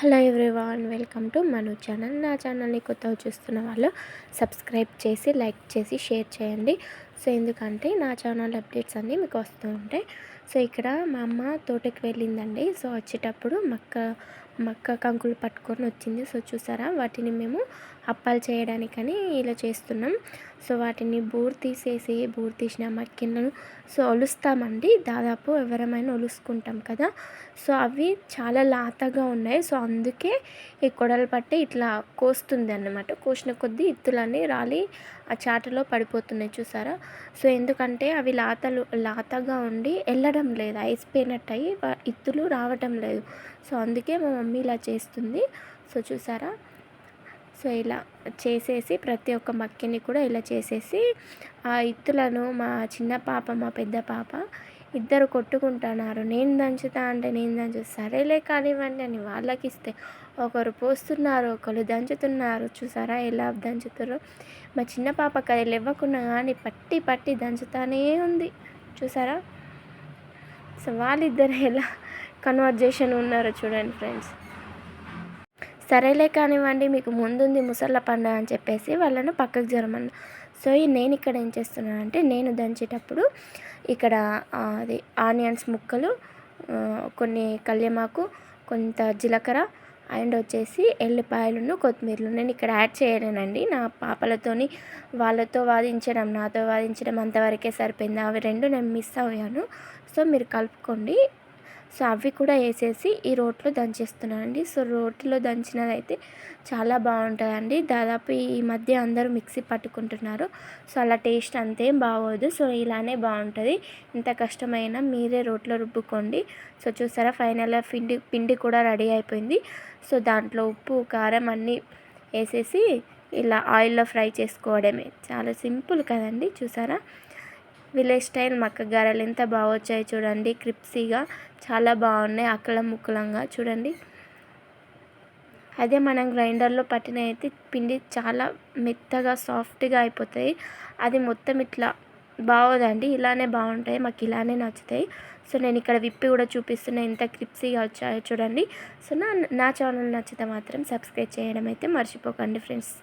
Hello everyone welcome to Manu channel. నా ఛానల్ని కొత్తగా చూస్తున్న వాళ్ళు సబ్స్క్రైబ్ చేసి లైక్ చేసి షేర్ చేయండి. సో ఎందుకంటే నా ఛానల్ అప్డేట్స్ అన్నీ మీకు వస్తూ ఉంటాయి. సో ఇక్కడ మా అమ్మ తోటకి వెళ్ళిందండి. సో వచ్చేటప్పుడు మక్క మక్క కంకులు పట్టుకొని వచ్చింది. సో చూసారా? వాటిని మేము అప్పాలు చేయడానికని ఇలా చేస్తున్నాం. సో వాటిని బూర్ తీసేసి బూర్ తీసిన మక్కిలను సో ఒలుస్తామండి. దాదాపు ఎవరమైనా ఒలుసుకుంటాం కదా? సో అవి చాలా లాతగా ఉన్నాయి. సో అందుకే ఈ కొడలు పట్టి ఇట్లా కోస్తుంది అన్నమాట కోసిన కొద్దీ ఇత్తులన్నీ రాలి ఆ చాటలో పడిపోతున్నాయి. చూసారా? సో ఎందుకంటే అవి లాతలు లాతగా ఉండి వెళ్ళడం లేదు అయిపోయినట్టు అయ్యి ఇత్తులు రావటం లేదు. సో అందుకే మా మమ్మీ ఇలా చేస్తుంది. సో చూసారా? సో ఇలా చేసేసి ప్రతి ఒక్క మక్కిని కూడా ఇలా చేసేసి ఆ ఇత్తులను మా చిన్న పాప మా పెద్ద పాప ఇద్దరు కొట్టుకుంటున్నారు. నేను దంచుతా అంటే నేను దంచు సరేలే కానివ్వండి అని వాళ్ళకి ఇస్తే ఒకరు పోస్తున్నారు ఒకరు దంచుతున్నారు. చూసారా ఎలా దంచుతారో? మా చిన్న పాప కది ఇవ్వకుండా కానీ పట్టి పట్టి దంచుతానే ఉంది. చూసారా? సో వాళ్ళిద్దరు ఎలా కన్వర్జేషన్ ఉన్నారో చూడండి ఫ్రెండ్స్ సరేలే కానివ్వండి మీకు ముందుంది ముసళ్ళ పండుగ అని చెప్పేసి వాళ్ళను పక్కకు జరమన్న. సో నేను ఇక్కడ ఏం చేస్తున్నానంటే నేను దంచేటప్పుడు ఇక్కడ అది ఆనియన్స్ ముక్కలు కొన్ని కళ్యమాకు కొంత జీలకర్ర అండ్ వచ్చేసి ఎల్లిపాయలను కొత్తిమీరలు. నేను ఇక్కడ యాడ్ చేయలేనండి. నా పాపలతోని వాళ్ళతో వాదించడం నాతో వాదించడం అంతవరకే సరిపోయింది. అవి రెండు నేను మిస్ అయ్యాను. సో మీరు కలుపుకోండి. సో అవి కూడా వేసేసి ఈ రోట్లో దంచేస్తున్నానండి. సో రోట్లో దంచినది అయితే చాలా బాగుంటుందండి. దాదాపు ఈ మధ్య అందరూ మిక్సీ పట్టుకుంటున్నారు. సో అలా టేస్ట్ అంతేం బాగోదు. సో ఇలానే బాగుంటుంది. ఇంత కష్టమైనా మీరే రోట్లో రుబ్బుకోండి. సో చూసారా ఫైనల్గా పిండి పిండి కూడా రెడీ అయిపోయింది. సో దాంట్లో ఉప్పు కారం అన్నీ వేసేసి ఇలా ఆయిల్లో ఫ్రై చేసుకోవడమే. చాలా సింపుల్ కదండి. చూసారా? విలేజ్ స్టైల్ మక్క గారెలు ఎంత బాగా వచ్చాయి చూడండి. క్రిప్సీగా చాలా బాగున్నాయి అక్కలం ముక్కలంగా చూడండి. అదే మనం గ్రైండర్లో పట్టిన అయితే పిండి చాలా మెత్తగా సాఫ్ట్గా అయిపోతాయి. అది మొత్తం ఇట్లా బాగోదండి. ఇలానే బాగుంటాయి. మాకు ఇలానే నచ్చుతాయి. సో నేను ఇక్కడ విప్పి కూడా చూపిస్తున్నా ఎంత క్రిప్సీగా వచ్చాయో చూడండి. సో నా నా ఛానల్ నచ్చితే మాత్రం సబ్స్క్రైబ్ చేయడం అయితే మర్చిపోకండి ఫ్రెండ్స్.